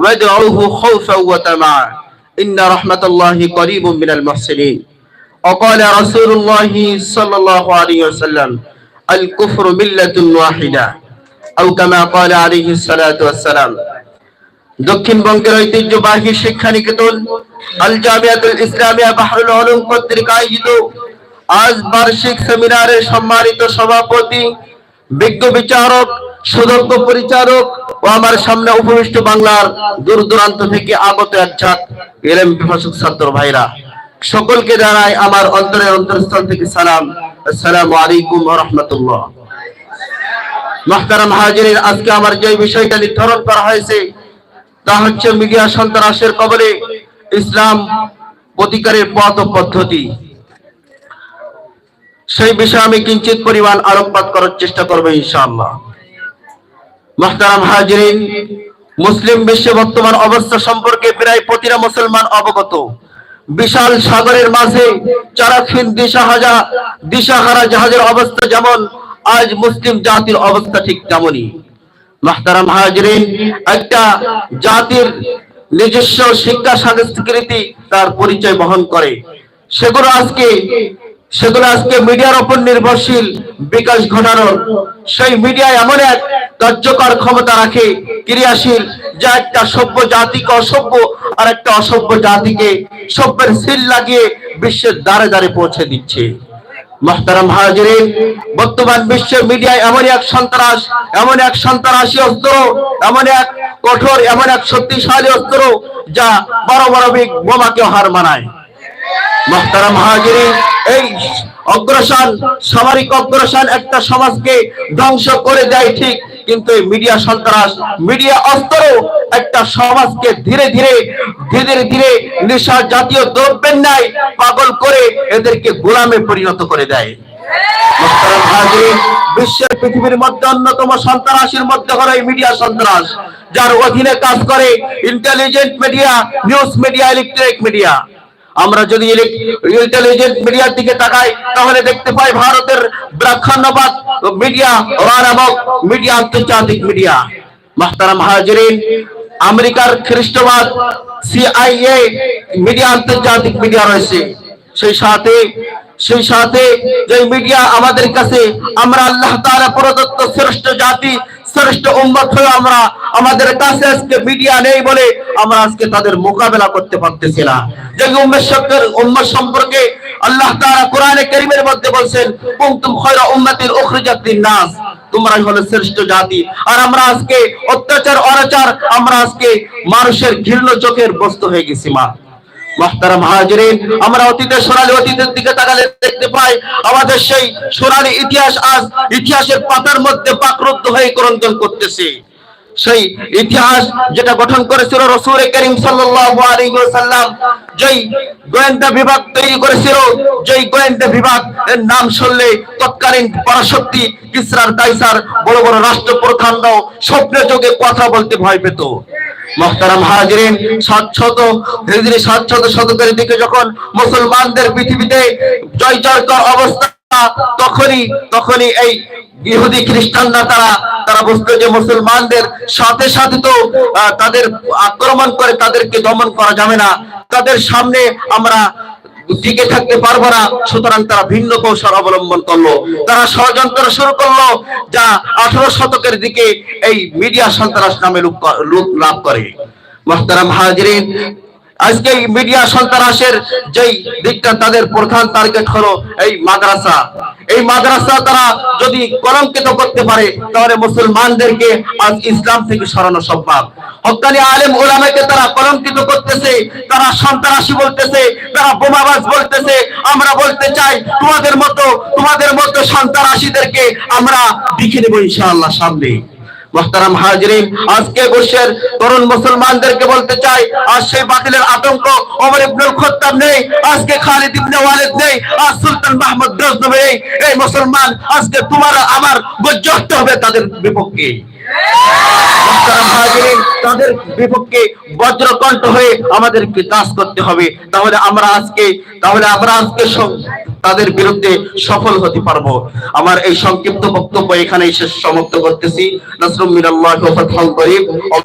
وادعوه خوفا وطمعا إن رحمة الله قريب من المحسنين وقال رسول الله صلى الله عليه وسلم الكفر ملة واحدة أو كما قال عليه الصلاة والسلام দক্ষিণবঙ্গের ঐতিহ্যবাহী শিক্ষা নিকেতন আল জামিয়াতুল ইসলামিয়া বাহরুল আলম কর্তৃক আয়োজিত আজ বার্ষিক সেমিনারের সম্মানিত সভাপতি বিজ্ঞ বিচারক সুদক্ষ পরিচারক ও আমার সামনে উপবিষ্ট বাংলার দূর দূরান্ত থেকে আগত এক ঝাঁক এলএম বিভাষক ছাত্র ভাইরা। সকলকে জানাই আমার অন্তরের অন্তরস্থল থেকে সালাম। আসসালামু আলাইকুম রাহমাতুল্লাহ। মাহতারাম হাজিরিন, আজকে আমার যে বিষয়টা নির্ধারণ করা হয়েছে, তা হচ্ছে মিডিয়া সন্ত্রাসের কবলে ইসলাম প্রতিকারের পথ ও পদ্ধতি। সেই বিষয়ে আমি কিঞ্চিত পরিমাণ আলোকপাত করার চেষ্টা করব ইনশাআল্লাহ। মাহতারাম হাজিরিন, মুসলিম বিশ্বে বর্তমান অবস্থা সম্পর্কে প্রায় প্রতিটা মুসলমান অবগত। বিশাল সাগরের মাঝে চারাক্ষীন দিশাহাজা, দিশাহারা জাহাজের অবস্থা যেমন, আজ মুসলিম জাতির অবস্থা ঠিক তেমনই। মাহতারাম হাজরিন একটা জাতির নিজস্ব শিক্ষা, সংস্কৃতি তার পরিচয় বহন করে। সেগুলো আজকে সেগুলো আজকে মিডিয়ার উপর নির্ভরশীল বিকাশ ঘটানোর। সেই মিডিয়া এমন এক কার্যকর ক্ষমতা রাখে, ক্রিয়াশীল, যা একটা সভ্য জাতিকে অসভ্য আর একটা অসভ্য জাতিকে সভ্যের সিল লাগিয়ে বিশ্বের দ্বারে দ্বারে পৌঁছে দিচ্ছে। মাহতারাম হাজিরিন, বর্তমান বিশ্বের মিডিয়ায় এমন এক সন্ত্রাস, এমন এক সন্ত্রাসী অস্ত্র, এমন এক কঠোর, এমন এক শক্তিশালী অস্ত্র যা বড় বড় বোমাকে হার মানায়। মাহতারাম হাজিরিন এই অগ্রসর, সামরিক অগ্রসর একটা সমাজকে ধ্বংস করে দেয় ঠিক, কিন্তু এই মিডিয়া সন্ত্রাস, মিডিয়া অস্ত্র একটা সমাজকে ধীরে ধীরে ধীরে ধীরে নেশা জাতীয় দ্রব্যের ন্যায় পাগল করে এদেরকে গোলামে পরিণত করে দেয়। বিশ্বের পৃথিবীর মধ্যে অন্যতম সন্ত্রাসীর মধ্যে হলো এই মিডিয়া সন্ত্রাস, যার অধীনে কাজ করে intelligent media news media electric media আমরা যদি ইন্টেলিজেন্ট মিডিয়ার দিকে তাকাই, তাহলে দেখতে পাই ভারতের ব্রাহ্মণ্যবাদ মিডিয়া নামক মিডিয়া আন্তর্জাতিক মিডিয়া মাহতারাম হাজিরিন, আমেরিকার খ্রিস্টবাদ সিআইএ মিডিয়া আন্তর্জাতিক মিডিয়া রয়েছে। সেই সাথে সেই সাথে যে মিডিয়া আমাদের কাছে, আমরা আল্লাহ তাআলা প্রদত্ত শ্রেষ্ঠ জাতি শ্রেষ্ঠ জাতি। আর আমরা আজকে অত্যাচার অরাচার আমরা আজকে মানুষের ঘৃণ্য চোখের বস্তু হয়ে গেছি মা। আমরা অতীতের সোনালী অতীতের দিকে তাকালে দেখতে পাই, আমাদের সেই সোনালী ইতিহাস আজ ইতিহাসের পাতার মধ্যে পাকরুদ্ধ হয়ে ক্রন্দন করতেছে। সেই ইতিহাস যেটা গঠন করেছিল করিম ওয়াসাল্লাম, যেই গোয়েন্দা বিভাগ তৈরি করেছিল, যেই গোয়েন্দা বিভাগ এর নাম শুনলে তৎকালীন পরাশক্তি কিসরার কাইসার বড় বড় রাষ্ট্রপ্রধানরাও স্বপ্নের যোগে কথা বলতে ভয় পেত। মহতারাম হাজিরিন সাতশত হিজরি সাতশত শতকের দিকে যখন মুসলমানদের পৃথিবীতে জয় জয়কর অবস্থা, তখনই তখনই এই ইহুদি খ্রিস্টানরা তারা তারা বুঝতো যে মুসলমানদের সাথে সাথে তো তাদের আক্রমণ করে তাদেরকে দমন করা যাবে না। তাদের সামনে আমরা টিকে থাকতে পারব না। সুতরাং তারা ভিন্ন কৌশল অবলম্বন করল। তারা ষড়যন্ত্র শুরু করল, যা আঠারো শতকের দিকে এই মিডিয়া সন্ত্রাস নামে রূপ লাভ করে। মোহতারাম হাজিরিন আজকে মিডিয়া সন্ত্রাসের যেই দিকটা তাদের প্রধান টার্গেট হলো এই মাদ্রাসা। এই মাদ্রাসা তারা যদি কলঙ্কিত করতে পারে, তাহলে মুসলমানদেরকে আজ ইসলাম থেকে সরানো সম্ভব। আলেম তারা কলঙ্কিত করতেছে, তারা সন্ত্রাসী বলতেছে, তারা বোমাবাজ বলতেছে। আমরা বলতে চাই, তোমাদের মতো তোমাদের মতো সন্ত্রাসীদেরকে আমরা দেখে নেব ইনশাআল্লাহ সামনে। মোহতারাম হাজরিন, আজকে বিশ্বের তরুণ মুসলমানদেরকে বলতে চাই, আজ সেই বাতিলের আতঙ্ক, ওমর ইবনুল খত্তাব নেই, আজকে খালিদ ইবনে ওয়ালিদ নেই, আজ সুলতান মাহমুদ গজনবী নেই। এই মুসলমান আজকে তোমার আমার গজ্জত হবে তাদের বিপক্ষে। তাদের বিপক্ষে বজ্রকণ্ঠ হয়ে আমাদেরকে করতে হবে। তাহলে আমরা আজকে, তাহলে আমরা আজকে তাদের বিরুদ্ধে সফল হতে পারব। আমার এই সংক্ষিপ্ত বক্তব্য এখানে শেষ, সমাপ্ত করতেছি। নাসরুম মিনাল্লাহ ওয়া